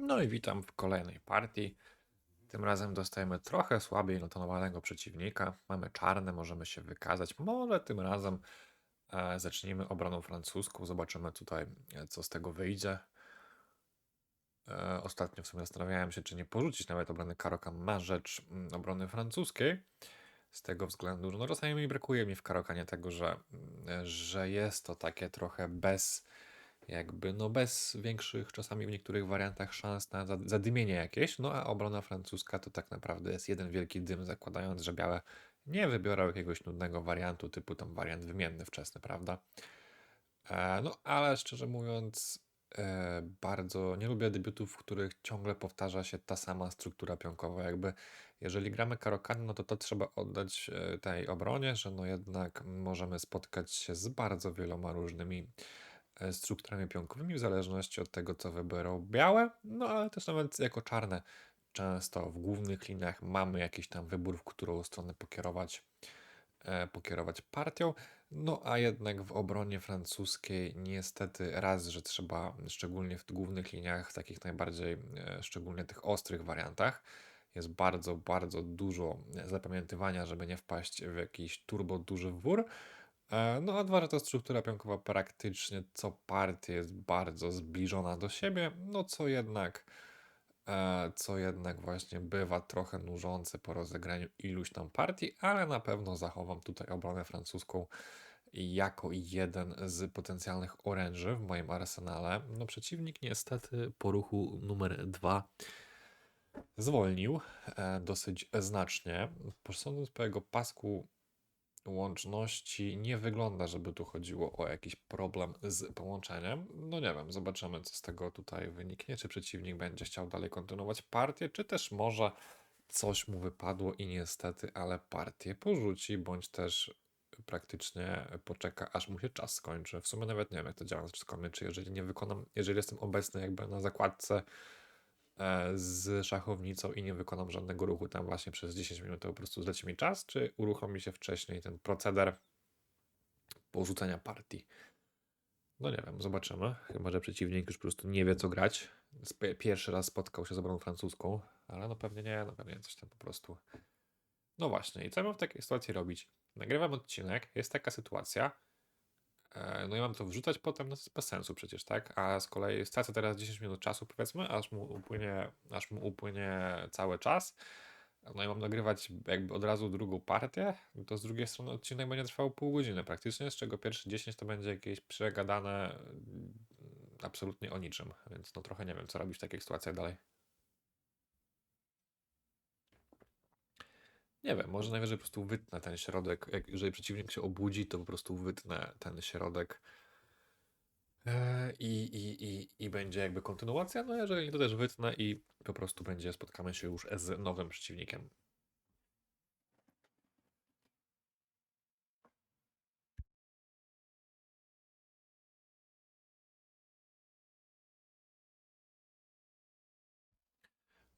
No i witam w kolejnej partii. Tym razem dostajemy trochę słabiej notowanego przeciwnika. Mamy czarne, możemy się wykazać. Może tym razem e, zacznijmy obroną francuską. Zobaczymy tutaj, e, co z tego wyjdzie. E, ostatnio w sumie zastanawiałem się, czy nie porzucić nawet obrony Karokam na rzecz mm, obrony francuskiej. Z tego względu, że no czasami mi brakuje mi w Karokanie tego, że, mm, że jest to takie trochę bez jakby no bez większych czasami w niektórych wariantach szans na za- zadymienie jakieś, no a obrona francuska to tak naprawdę jest jeden wielki dym, zakładając, że białe nie wybiorą jakiegoś nudnego wariantu, typu tam wariant wymienny wczesny, prawda? E, no ale szczerze mówiąc, e, bardzo nie lubię debiutów, w których ciągle powtarza się ta sama struktura pionkowa. Jakby jeżeli gramy karokany, no to to trzeba oddać e, tej obronie, że no jednak możemy spotkać się z bardzo wieloma różnymi strukturami pionkowymi, w zależności od tego, co wybiorą białe, no ale też nawet jako czarne. Często w głównych liniach mamy jakiś tam wybór, w którą stronę pokierować, e, pokierować partią. No a jednak w obronie francuskiej niestety raz, że trzeba szczególnie w głównych liniach, w takich najbardziej, e, szczególnie tych ostrych wariantach, jest bardzo, bardzo dużo zapamiętywania, żeby nie wpaść w jakiś turbo duży wór. E, No a dwa, że ta struktura pionkowa praktycznie co partię jest bardzo zbliżona do siebie, no co jednak, e, co jednak właśnie bywa trochę nużące po rozegraniu iluś tam partii, ale na pewno zachowam tutaj obronę francuską jako jeden z potencjalnych oręży w moim arsenale. No przeciwnik niestety po ruchu numer dwa zwolnił e, dosyć znacznie. Posądząc po jego pasku łączności, nie wygląda, żeby tu chodziło o jakiś problem z połączeniem. No nie wiem, zobaczymy, co z tego tutaj wyniknie. Czy przeciwnik będzie chciał dalej kontynuować partię, czy też może coś mu wypadło i niestety, ale partię porzuci, bądź też praktycznie poczeka, aż mu się czas skończy. W sumie nawet nie wiem, jak to działa z czasami, czy jeżeli nie wykonam, jeżeli jestem obecny jakby na zakładce z szachownicą i nie wykonam żadnego ruchu tam właśnie przez 10 minut, to po prostu zleci mi czas, czy uruchomi się wcześniej ten proceder porzucenia partii. No nie wiem, zobaczymy. Chyba, że przeciwnik już po prostu nie wie, co grać. Pierwszy raz spotkał się z obroną francuską, ale no pewnie nie, no pewnie coś tam po prostu. No właśnie, i co mam w takiej sytuacji robić? Nagrywam odcinek, jest taka sytuacja, e, no i mam to wrzucać potem, no to jest bez sensu przecież, tak? A z kolei stracę teraz 10 minut czasu, powiedzmy, aż mu upłynie, aż mu upłynie cały czas. No i mam nagrywać jakby od razu drugą partię, to z drugiej strony odcinek będzie trwał pół godziny praktycznie, z czego pierwsze 10 to będzie jakieś przegadane mm, absolutnie o niczym, więc no trochę nie wiem, co robić w takiej sytuacji dalej. Nie wiem, może najwyżej po prostu wytnę ten środek. Jak, jeżeli przeciwnik się obudzi, to po prostu wytnę ten środek e, i, i, i, i będzie jakby kontynuacja. No jeżeli to też wytnę i po prostu będzie, spotkamy się już z nowym przeciwnikiem.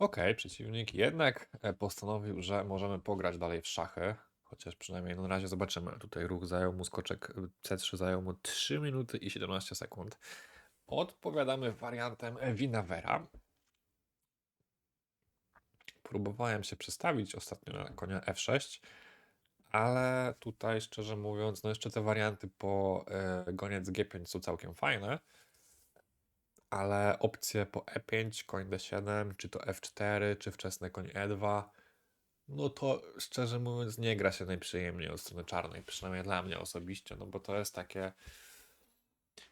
Okej, przeciwnik jednak e, postanowił, że możemy pograć dalej w szachy. Chociaż przynajmniej no na razie zobaczymy. Tutaj ruch zajął mu skoczek y, C3 zajął mu 3 minuty i 17 sekund. Odpowiadamy wariantem Winavera. Próbowałem się przestawić ostatnio na konia F6, ale tutaj szczerze mówiąc, no jeszcze te warianty po e, goniec G5 są całkiem fajne ale opcje po E5, koń D7, czy to F4, czy wczesny koń E2, no to szczerze mówiąc nie gra się najprzyjemniej od strony czarnej, przynajmniej dla mnie osobiście, no bo to jest takie,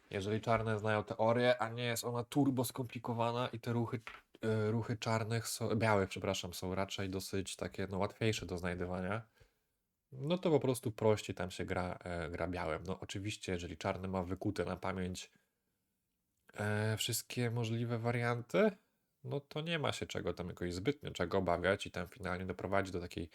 jeżeli czarne znają teorię, a nie jest ona turbo skomplikowana i te ruchy, e, ruchy czarnych, są, białych, przepraszam, są raczej dosyć takie, no łatwiejsze do znajdywania, no to po prostu prościej tam się gra, e, gra białym. No oczywiście, jeżeli czarny ma wykute na pamięć e, wszystkie możliwe warianty, no to nie ma się czego tam jakoś zbytnio czego obawiać i tam finalnie doprowadzi do takiej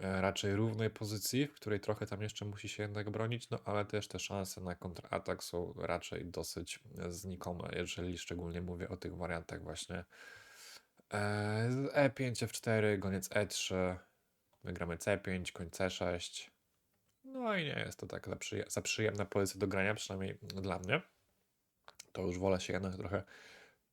e, raczej równej pozycji, w której trochę tam jeszcze musi się jednak bronić, no ale też te szanse na kontratak są raczej dosyć znikome, jeżeli szczególnie mówię o tych wariantach właśnie e, z E5, F4, goniec E3, wygramy C5, koń C6, no i nie jest to tak za przyjemna pozycja do grania, przynajmniej dla mnie to już wolę się jednak trochę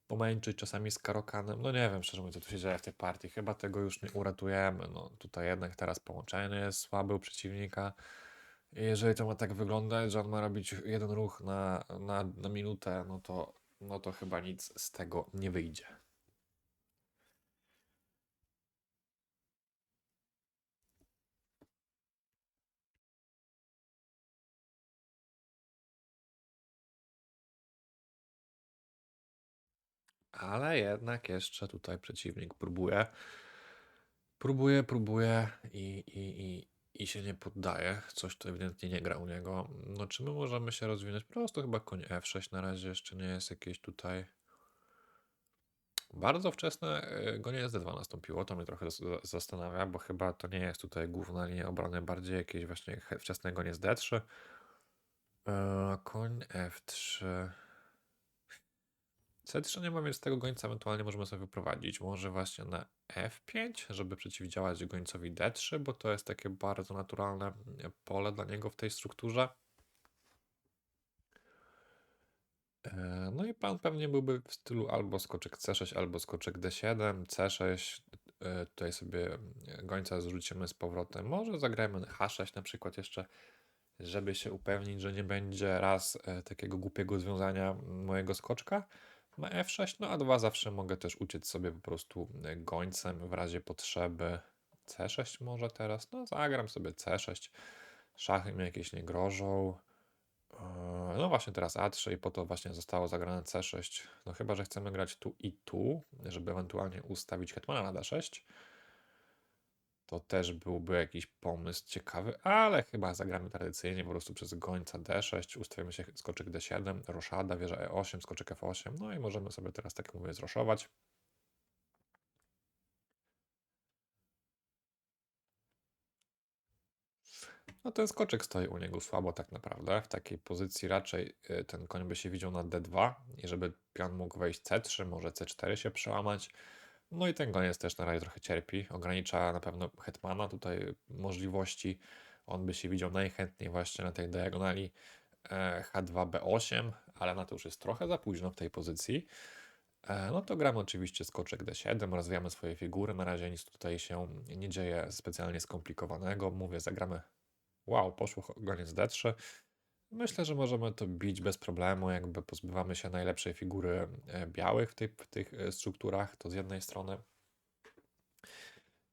pomęczyć czasami z Karokanem. No nie wiem, szczerze mówiąc, co tu się dzieje w tej partii. Chyba tego już nie uratujemy. No tutaj jednak teraz połączenie jest słabe u przeciwnika. Jeżeli to ma tak wyglądać, że on ma robić jeden ruch na, na, na minutę, no to, no to chyba nic z tego nie wyjdzie. Ale jednak jeszcze tutaj przeciwnik próbuje. Próbuje, próbuje i, i, i, i się nie poddaje. Coś tu ewidentnie nie gra u niego. No czy my możemy się rozwinąć? Po prostu chyba koń F6 na razie jeszcze nie jest jakieś tutaj... Bardzo wczesne y, gonienie z D2 nastąpiło, to mnie trochę zas- zastanawia, bo chyba to nie jest tutaj główna linia obrony, bardziej jakieś właśnie wczesne gonie z D3. E, Koń F3. C3 nie ma, więc tego gońca ewentualnie możemy sobie wyprowadzić. Może właśnie na F5, żeby przeciwdziałać gońcowi D3, bo to jest takie bardzo naturalne mm, pole dla niego w tej strukturze. E, No i plan pewnie byłby w stylu albo skoczek C6, albo skoczek D7, C6. e, Tutaj sobie mm, gońca zrzucimy z powrotem. Może zagrajmy na H6 na przykład jeszcze, żeby się upewnić, że nie będzie raz e, takiego głupiego związania mojego skoczka na F6. No a dwa zawsze mogę też uciec sobie po prostu e, gońcem w razie potrzeby. C6 może teraz? No zagram sobie C6. Szachy mi jakieś nie grożą. Eee, No właśnie teraz A3 i po to właśnie zostało zagrane C6. No chyba, że chcemy grać tu i tu, żeby ewentualnie ustawić hetmana na D6. To też byłby jakiś pomysł ciekawy, ale chyba zagramy tradycyjnie po prostu przez gońca D6, ustawimy się skoczek D7, roszada, wieża E8, skoczek F8, no i możemy sobie teraz, tak jak mówię, zroszować. No ten skoczek stoi u niego słabo tak naprawdę. W takiej pozycji raczej y, ten koń by się widział na D2 i żeby pion mógł wejść C3, może C4 się przełamać. No i ten goniec też na razie trochę cierpi. Ogranicza na pewno hetmana tutaj możliwości. On by się widział najchętniej właśnie na tej diagonali e, H2B8, ale na to już jest trochę za późno w tej pozycji. E, No to gramy oczywiście skoczek D7, rozwijamy swoje figury. Na razie nic tutaj się nie dzieje specjalnie skomplikowanego. Mówię, zagramy Wow, poszło goniec D3. Myślę, że możemy to bić bez problemu, jakby pozbywamy się najlepszej figury e, białych w, tej, w tych e, strukturach, to z jednej strony.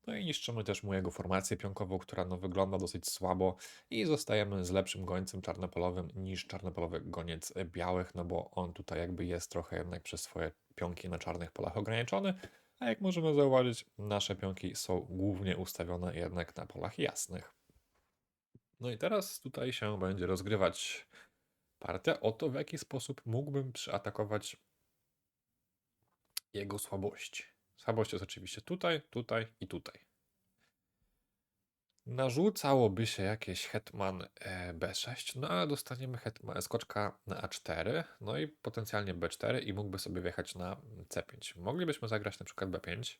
No i niszczymy też mu jego formację pionkową, która no, wygląda dosyć słabo i zostajemy z lepszym gońcem czarnopolowym niż czarnopolowy goniec białych, no bo on tutaj jakby jest trochę jednak przez swoje pionki na czarnych polach ograniczony, a jak możemy zauważyć, nasze pionki są głównie ustawione jednak na polach jasnych. No i teraz tutaj się będzie rozgrywać partia o to, w jaki sposób mógłbym przyatakować jego słabości. Słabość jest oczywiście tutaj, tutaj i tutaj. Narzucałoby się jakieś hetman e, b6, no ale dostaniemy hetman, skoczka na a4, no i potencjalnie b4 i mógłby sobie wjechać na c5. Moglibyśmy zagrać na przykład b5,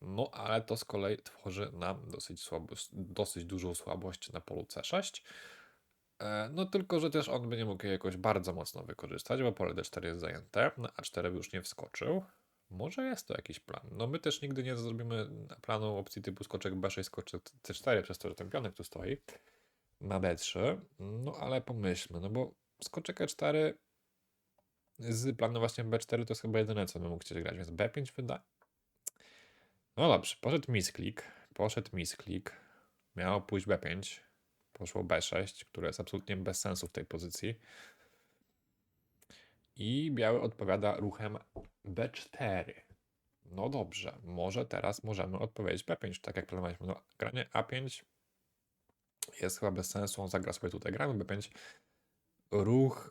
no ale to z kolei tworzy nam dosyć, słabo, dosyć dużą słabość na polu c6. E, No tylko, że też on by nie mógł jej jakoś bardzo mocno wykorzystać, bo pole d4 jest zajęte, na a4 by już nie wskoczył. Może jest to jakiś plan. No my też nigdy nie zrobimy planu opcji typu skoczek b6, skoczek c4, przez to, że ten pionek tu stoi na d3. No ale pomyślmy, no bo skoczek e4 z planu właśnie b4 to jest chyba jedyne, co bym mógł chcieć grać, więc b5 wyda. No dobrze, poszedł misklik, poszedł misklik, miało pójść b5, poszło b6, które jest absolutnie bez sensu w tej pozycji. I biały odpowiada ruchem b4. No dobrze, może teraz możemy odpowiedzieć b5, tak jak planowaliśmy. No, granie a5 jest chyba bez sensu, on zagra sobie tutaj, gramy b5. Ruch,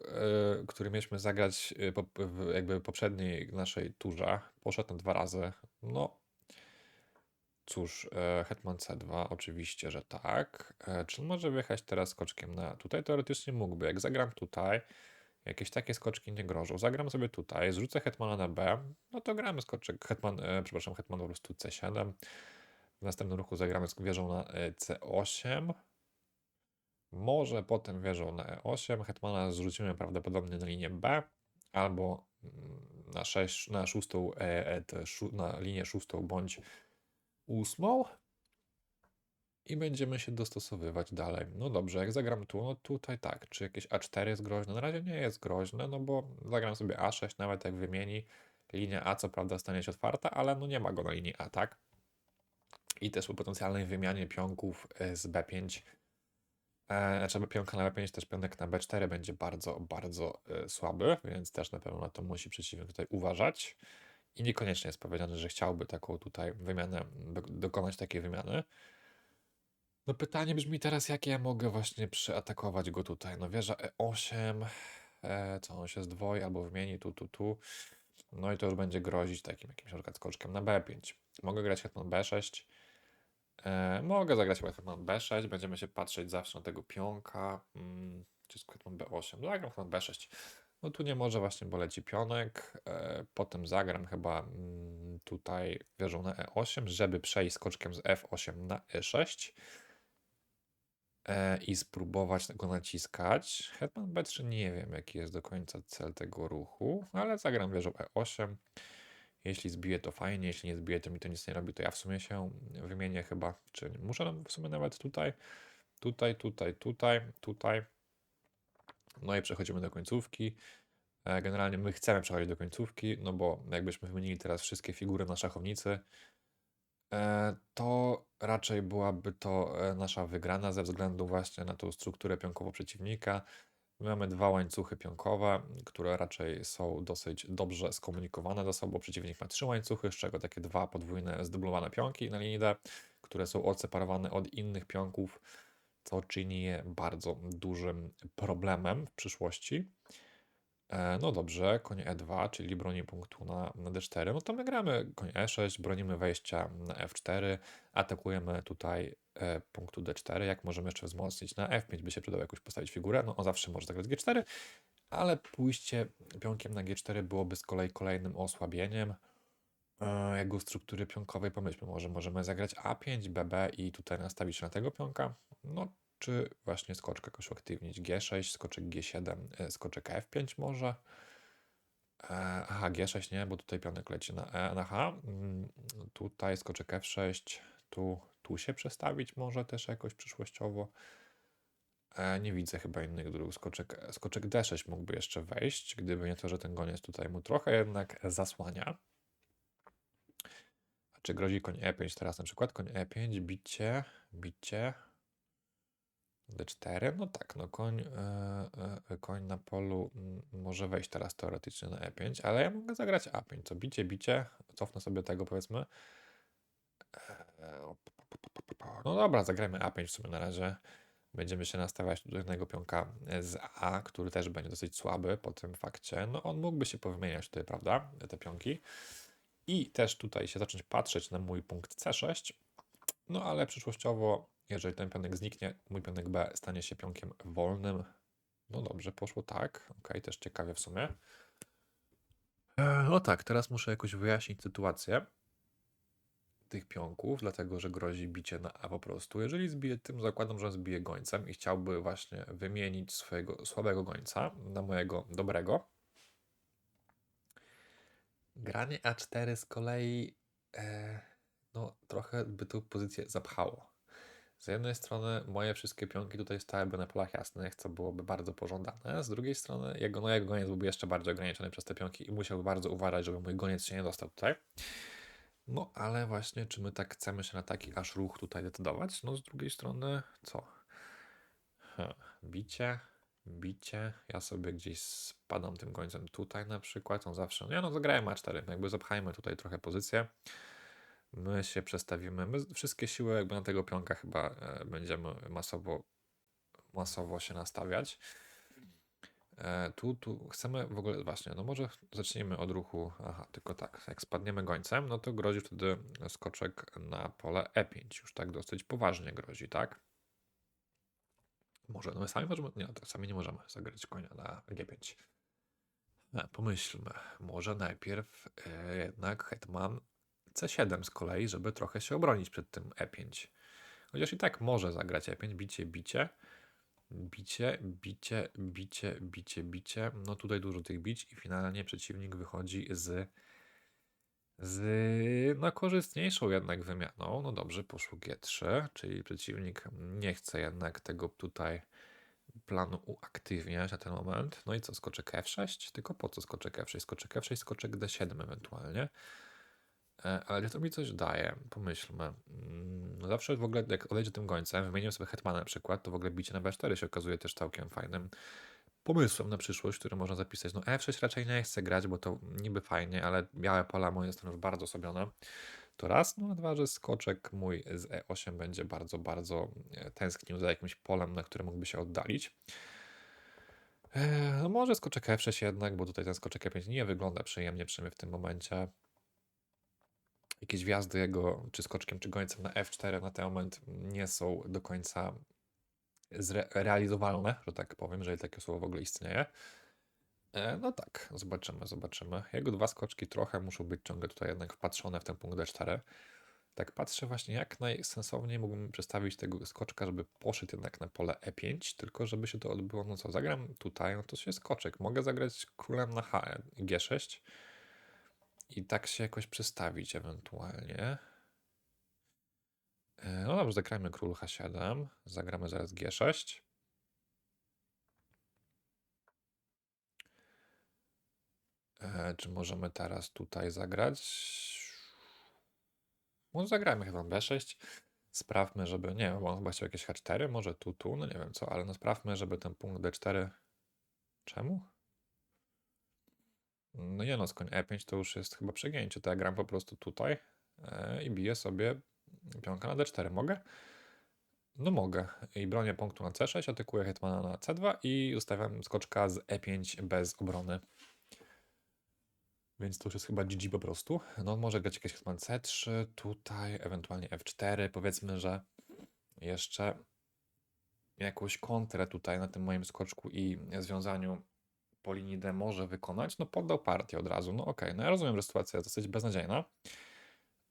y, który mieliśmy zagrać y, po, w jakby poprzedniej naszej turze, poszedł na dwa razy. No, cóż, e, hetman c2, oczywiście, że tak. E, Czy może wyjechać teraz skoczkiem na... Tutaj teoretycznie mógłby, jak zagram tutaj, jakieś takie skoczki nie grożą. Zagram sobie tutaj, zrzucę hetmana na b, no to gramy skoczek, hetman, e, przepraszam, hetman po prostu c7. W następnym ruchu zagramy z wieżą na e, c8. Może potem wieżą na e8, hetmana zrzucimy prawdopodobnie na linię b, albo mm, na, sześć, na szóstą, e, e, na linię szóstą bądź ósmą i będziemy się dostosowywać dalej. No dobrze, jak zagram tu, no tutaj tak, czy jakieś A4 jest groźne? Na razie nie jest groźne, no bo zagram sobie A6, nawet jak wymieni, linia A co prawda stanie się otwarta, ale no nie ma go na linii A, tak? I też po potencjalnej wymianie pionków e, z B5, e, znaczy pionka na B5, też pionek na B4 będzie bardzo, bardzo e, słaby, więc też na pewno na to musi przeciwnik tutaj uważać. I niekoniecznie jest powiedziane, że chciałby taką tutaj wymianę, do, dokonać takiej wymiany. No pytanie brzmi teraz, jak ja mogę właśnie przyatakować go tutaj. No wieża E8, e, co on się zdwoi albo wymieni tu, tu, tu. No i to już będzie grozić takim jakimś na przykład skoczkiem na B5. Mogę grać hetman B6. E, mogę zagrać hetman B6. Będziemy się patrzeć zawsze na tego pionka. Mm, czy hetman B8? Zagram hetman B6. No tu nie może właśnie, bo leci pionek. E, potem zagram chyba mm, tutaj wieżą na E8, żeby przejść skoczkiem z F8 na E6 e, i spróbować go naciskać. Hetman B3 nie wiem, jaki jest do końca cel tego ruchu, ale zagram wieżą E8. Jeśli zbije to fajnie, jeśli nie zbije to mi to nic nie robi, to ja w sumie się wymienię chyba, czy muszę w sumie nawet tutaj, tutaj, tutaj, tutaj, tutaj. No i przechodzimy do końcówki. E, Generalnie my chcemy przechodzić do końcówki, no bo jakbyśmy wymienili teraz wszystkie figury na szachownicy, e, to raczej byłaby to e, nasza wygrana ze względu właśnie na tą strukturę pionkową przeciwnika. My mamy dwa łańcuchy pionkowe, które raczej są dosyć dobrze skomunikowane ze sobą. Przeciwnik ma trzy łańcuchy, z czego takie dwa podwójne zdublowane pionki na linii D, które są odseparowane od innych pionków, co czyni je bardzo dużym problemem w przyszłości. E, No dobrze, koń E2, czyli broni punktu na, na D4. No to my gramy koń E6, bronimy wejścia na F4, atakujemy tutaj e, punktu D4. Jak możemy jeszcze wzmocnić na F5, by się przydało jakoś postawić figurę. No on zawsze może zagrać G4, ale pójście pionkiem na G4 byłoby z kolei kolejnym osłabieniem e, struktury pionkowej. Pomyślmy, może możemy zagrać A5, BB i tutaj nastawić na tego pionka. No czy właśnie skoczek jakoś uaktywnić. G6, skoczek G7, e, skoczek F5 może. E, Aha, G6 nie, bo tutaj pionek leci na E, na H. Mm, Tutaj skoczek F6, tu, tu się przestawić może też jakoś przyszłościowo. E, Nie widzę chyba innych dróg. Skoczek, skoczek D6 mógłby jeszcze wejść, gdyby nie to, że ten goniec tutaj mu trochę jednak zasłania. Czy grozi koń E5 teraz na przykład? Koń E5, bicie, bicie. D4, no tak, no koń, e, koń na polu mm, może wejść teraz teoretycznie na E5, ale ja mogę zagrać A5, co bicie, bicie, cofnę sobie tego powiedzmy. No dobra, zagrajmy A5 w sumie na razie. Będziemy się nastawiać do jednego pionka z A, który też będzie dosyć słaby po tym fakcie. No on mógłby się powymieniać tutaj, prawda, te pionki. I też tutaj się zacząć patrzeć na mój punkt C6. No ale przyszłościowo, jeżeli ten pionek zniknie, mój pionek B stanie się pionkiem wolnym. No dobrze, poszło tak. Ok, też ciekawie w sumie. E, No tak, teraz muszę jakoś wyjaśnić sytuację tych pionków, dlatego że grozi bicie na A po prostu. Jeżeli zbije tym, zakładam, że zbije gońcem i chciałby właśnie wymienić swojego słabego gońca na mojego dobrego. Granie A4 z kolei e, no, trochę by tą pozycję zapchało. Z jednej strony moje wszystkie pionki tutaj stałyby na polach jasnych, co byłoby bardzo pożądane. Z drugiej strony jego, no, jego goniec byłby jeszcze bardziej ograniczony przez te pionki i musiałby bardzo uważać, żeby mój goniec się nie dostał tutaj. No ale właśnie, czy my tak chcemy się na taki aż ruch tutaj decydować? No z drugiej strony, co? Hm, bicie, bicie. Ja sobie gdzieś spadam tym gońcem tutaj na przykład. On zawsze, nie no, zagrałem A4. Jakby zapchajmy tutaj trochę pozycję. My się przestawimy. My wszystkie siły jakby na tego pionka chyba e, będziemy masowo, masowo się nastawiać. E, tu, tu chcemy w ogóle, właśnie, no może zacznijmy od ruchu, aha, tylko tak, jak spadniemy gońcem, no to grozi wtedy skoczek na pole E5, już tak dosyć poważnie grozi, tak? Może, no my sami możemy, nie, to sami nie możemy zagrać konia na G5. E, pomyślmy, może najpierw e, jednak hetman C7 z kolei, żeby trochę się obronić przed tym E5. Chociaż i tak może zagrać E5, bicie, bicie. Bicie, bicie, bicie, bicie, bicie. No tutaj dużo tych bić i finalnie przeciwnik wychodzi z z no korzystniejszą jednak wymianą. No dobrze, poszło G3, czyli przeciwnik nie chce jednak tego tutaj planu uaktywniać na ten moment. No i co, skoczek F6? Tylko po co skoczek F6? Skoczek F6, skoczek D7 ewentualnie. E, Ale to mi coś daje? Pomyślmy. Mm, No zawsze w ogóle, jak odejdzie tym gońcem, wymienię sobie hetmana na przykład, to w ogóle bicie na B4 się okazuje też całkiem fajnym pomysłem na przyszłość, który można zapisać. No F6 raczej nie chcę grać, bo to niby fajnie, ale białe pola moje są już bardzo osobione. To raz, no a dwa, że skoczek mój z E8 będzie bardzo, bardzo e, tęsknił za jakimś polem, na które mógłby się oddalić. E, No może skoczek F6 jednak, bo tutaj ten skoczek E5 nie wygląda przyjemnie przynajmniej w tym momencie. Jakieś wjazdy jego, czy skoczkiem, czy gońcem na F4 na ten moment nie są do końca zre- realizowalne, że tak powiem, jeżeli takie słowo w ogóle istnieje. E, No tak, zobaczymy, zobaczymy. Jego dwa skoczki trochę muszą być ciągle tutaj jednak wpatrzone w ten punkt D4. Tak patrzę właśnie, jak najsensowniej mógłbym przestawić tego skoczka, żeby poszedł jednak na pole E5, tylko żeby się to odbyło, no co, zagram tutaj, no to się skoczek. Mogę zagrać królem na H, G6 i tak się jakoś przestawić ewentualnie. E, No dobrze, zagrajmy król H7, zagramy zaraz G6. E, Czy możemy teraz tutaj zagrać? Może zagrajmy chyba B6. Sprawmy, żeby. Nie wiem, bo on chyba chciał jakieś H4, może tu, tu, no nie wiem co, ale no sprawmy, żeby ten punkt D4. Czemu? No nie no, z koń E5 to już jest chyba przegięcie. To ja gram po prostu tutaj e, i biję sobie pionka na D4. Mogę? No mogę. I bronię punktu na C6, atakuję hetmana na C2 i ustawiam skoczka z E5 bez obrony. Więc to już jest chyba GG po prostu. No może grać jakieś hetman C3, tutaj ewentualnie F4. Powiedzmy, że jeszcze jakąś kontrę tutaj na tym moim skoczku i związaniu po linii D może wykonać. No poddał partię od razu. No okej, no ja rozumiem, że sytuacja jest dosyć beznadziejna.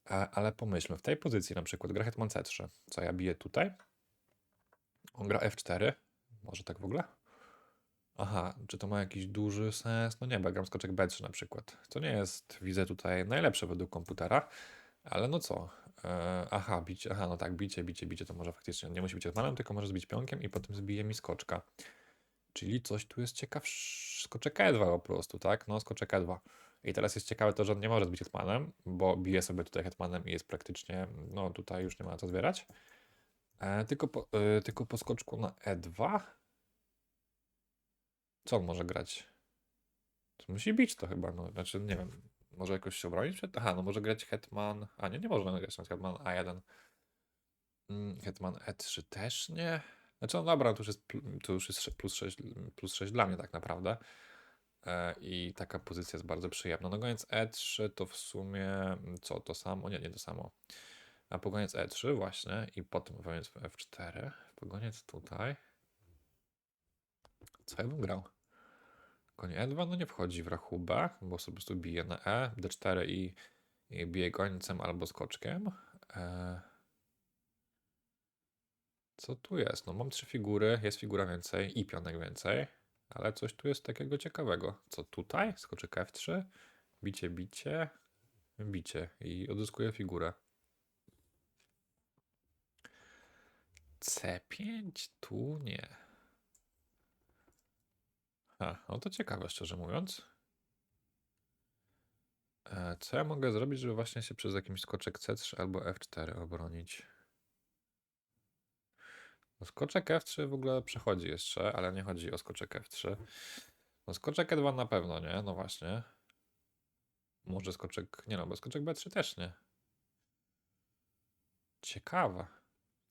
Ale pomyślmy, w tej pozycji na przykład gra hetman C3. Co ja biję tutaj? On gra F4. Może tak w ogóle? Aha, czy to ma jakiś duży sens? No nie, bo gram skoczek B3 na przykład. To nie jest, widzę tutaj, najlepsze według komputera, ale no co? E, aha, bicie, aha, no tak, bicie, bicie, bicie to może faktycznie nie musi być hetmanem, tylko może zbić pionkiem i potem zbije mi skoczka. Czyli coś tu jest ciekawsze. Skoczek E2 po prostu, tak? No, skoczek E2. I teraz jest ciekawe to, że on nie może zbić hetmanem, bo bije sobie tutaj hetmanem i jest praktycznie, no tutaj już nie ma co zbierać. E, tylko, po, e, tylko po skoczku na E2 co on może grać? To musi bić to chyba, no. Znaczy, nie wiem. Może jakoś się obronić przed? Aha, no może grać Hetman. A nie, nie może grać na Hetman A1. Mm, Hetman E3 też nie. Znaczy, no dobra, to już jest, to już jest plus 6, plus 6 dla mnie tak naprawdę. E, I taka pozycja jest bardzo przyjemna. No goniec E3 to w sumie mm, co, to samo? Nie, nie to samo. A pogoniec E3 właśnie i potem pogoniec F4. Pogoniec tutaj. Co ja bym grał? Koń E2 no nie wchodzi w rachubę, bo po prostu bije na E, D4 i, i bije gońcem albo skoczkiem. E... Co tu jest? No mam trzy figury, jest figura więcej i pionek więcej, ale coś tu jest takiego ciekawego. Co tutaj? Skoczek F3, bicie, bicie, bicie i odzyskuję figurę. C5? Tu nie. A, no to ciekawe, szczerze mówiąc. E, Co ja mogę zrobić, żeby właśnie się przez jakiś skoczek C3 albo F4 obronić? No skoczek F3 w ogóle przechodzi jeszcze, ale nie chodzi o skoczek F3. No skoczek E2 na pewno nie, no właśnie. Może skoczek, nie no, bo skoczek B3 też nie. Ciekawe.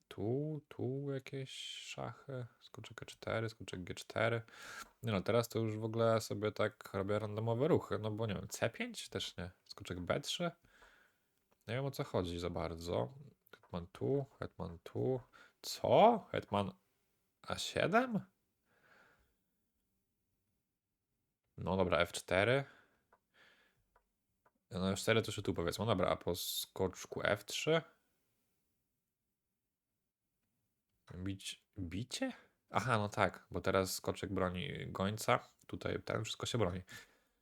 Tu, tu jakieś szachy, skoczek E4, skoczek G4. Nie no, teraz to już w ogóle sobie tak robię randomowe ruchy, no bo nie wiem, C5 też nie, skoczek B3. Nie wiem o co chodzi za bardzo. Hetman tu, hetman tu. Co? Hetman A7? No dobra, F4. No F4 to się tu powiedzmy. Dobra, a po skoczku F3? Bić, bicie? Aha, no tak, bo teraz skoczek broni gońca. Tutaj ten wszystko się broni.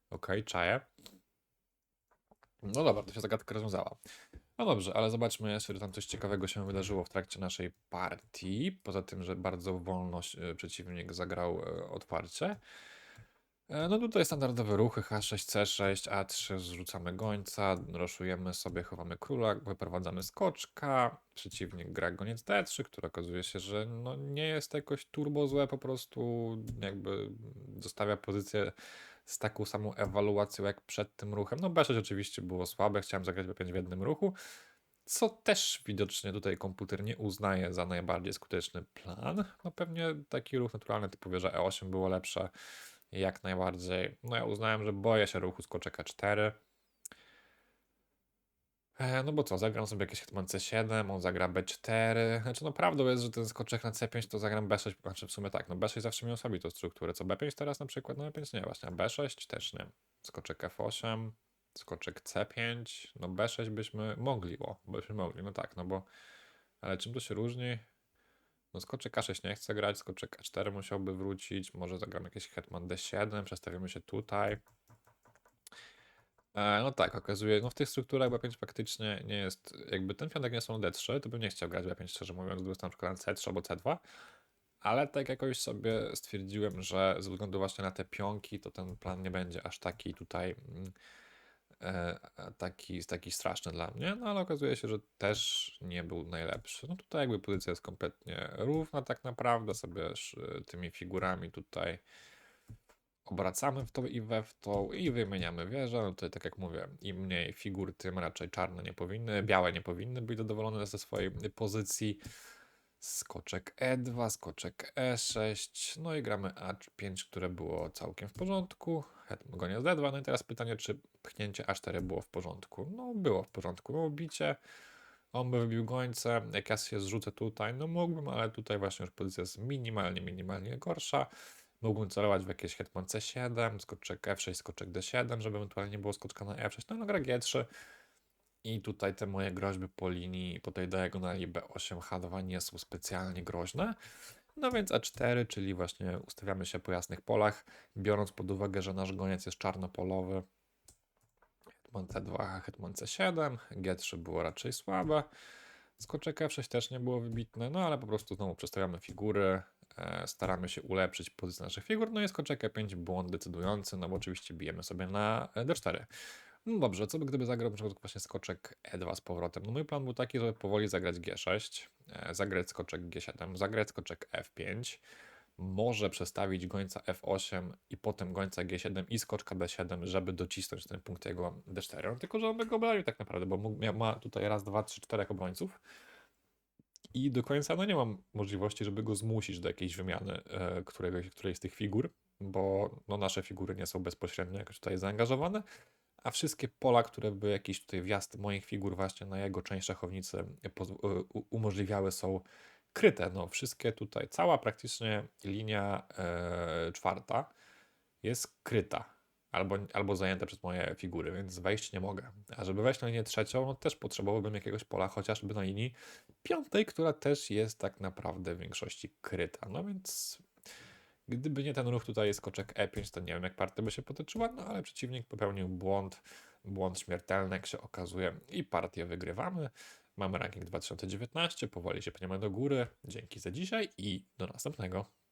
Okej, czaję. No dobra, to się zagadka rozwiązała. No dobrze, ale zobaczmy czy tam coś ciekawego się wydarzyło w trakcie naszej partii. Poza tym, że bardzo wolno e, przeciwnik zagrał e, otwarcie. E, No tutaj standardowe ruchy H6, C6, A3, zrzucamy gońca, roszujemy sobie, chowamy króla, wyprowadzamy skoczka, przeciwnik gra goniec D3, który okazuje się, że no nie jest jakoś turbo złe, po prostu jakby zostawia pozycję z taką samą ewaluacją jak przed tym ruchem. No B6 oczywiście było słabe, chciałem zagrać B5 w jednym ruchu, co też widocznie tutaj komputer nie uznaje za najbardziej skuteczny plan. No pewnie taki ruch naturalny typu wieża E8 było lepsze, jak najbardziej. No ja uznałem, że boję się ruchu skoczek A4. E, No bo co, zagram sobie jakieś hetman C7, on zagra B4. Znaczy no prawdą jest, że ten skoczek na C5 to zagram B6, znaczy w sumie tak, no B6 zawsze mi osłabi tą strukturę, co B5 teraz na przykład, no B5 nie, właśnie, a B6 też nie. Skoczek F8, skoczek C5, no B6 byśmy mogli, o, byśmy mogli, no tak, no bo, ale czym to się różni? No skoczek A6 nie chce grać, skoczek A4 musiałby wrócić, może zagram jakiś hetman D7, przestawimy się tutaj. E, No tak, okazuje, no w tych strukturach B5 faktycznie nie jest, jakby ten pionek nie są D3, to bym nie chciał grać B5 szczerze mówiąc, gdyby to na przykład na C3 albo C2, ale tak jakoś sobie stwierdziłem, że ze względu właśnie na te pionki, to ten plan nie będzie aż taki tutaj mm, e, taki, taki straszny dla mnie, no ale okazuje się, że też nie był najlepszy. No tutaj jakby pozycja jest kompletnie równa tak naprawdę, sobie sz- tymi figurami tutaj obracamy w tą i we w tą i wymieniamy wieżę. No tutaj tak jak mówię, im mniej figur, tym raczej czarne nie powinny, białe nie powinny być zadowolone ze swojej pozycji. Skoczek E2, skoczek E6, no i gramy A5, które było całkiem w porządku. Goniec D2, no i teraz pytanie, czy pchnięcie A4 było w porządku? No było w porządku, no bicie, on by wybił gońce, jak ja się zrzucę tutaj, no mógłbym, ale tutaj właśnie już pozycja jest minimalnie, minimalnie gorsza. Mógłbym celować w jakieś hetman C7, skoczek F6, skoczek D7, żeby ewentualnie było skoczka na F6, no, no gra G3. I tutaj te moje groźby po linii, po tej diagonali B8, H2 nie są specjalnie groźne. No więc A4, czyli właśnie ustawiamy się po jasnych polach, biorąc pod uwagę, że nasz goniec jest czarnopolowy. Hetman C2, Hetman C7, G3 było raczej słabe. Skoczek F6 też nie było wybitne, no ale po prostu znowu przestawiamy figury, staramy się ulepszyć pozycję naszych figur, no i skoczek E5 błąd decydujący, no bo oczywiście bijemy sobie na e, D4. No dobrze, co by gdyby zagrał na przykład właśnie skoczek E2 z powrotem? No mój plan był taki, żeby powoli zagrać G6, e, zagrać skoczek G7, zagrać skoczek F5, może przestawić gońca F8 i potem gońca G7 i skoczka D7, żeby docisnąć ten punkt jego D4. No, tylko, że on by go obronił tak naprawdę, bo ma tutaj raz, dwa, trzy, czterech obrońców i do końca no nie mam możliwości, żeby go zmusić do jakiejś wymiany e, któregoś, którejś z tych figur, bo no, nasze figury nie są bezpośrednio jakoś tutaj zaangażowane, a wszystkie pola, które by jakiś tutaj wjazd moich figur właśnie na jego część szachownicy u- umożliwiały są kryte. No wszystkie tutaj, cała praktycznie linia e, czwarta jest kryta. Albo, albo zajęte przez moje figury, więc wejść nie mogę. A żeby wejść na linię trzecią, no też potrzebowałbym jakiegoś pola, chociażby na linii piątej, która też jest tak naprawdę w większości kryta. No więc gdyby nie ten ruch tutaj jest skoczek E5, to nie wiem jak partia by się potoczyła, no ale przeciwnik popełnił błąd, błąd śmiertelny jak się okazuje i partię wygrywamy. Mamy ranking 2019, powoli się pniemy do góry. Dzięki za dzisiaj i do następnego.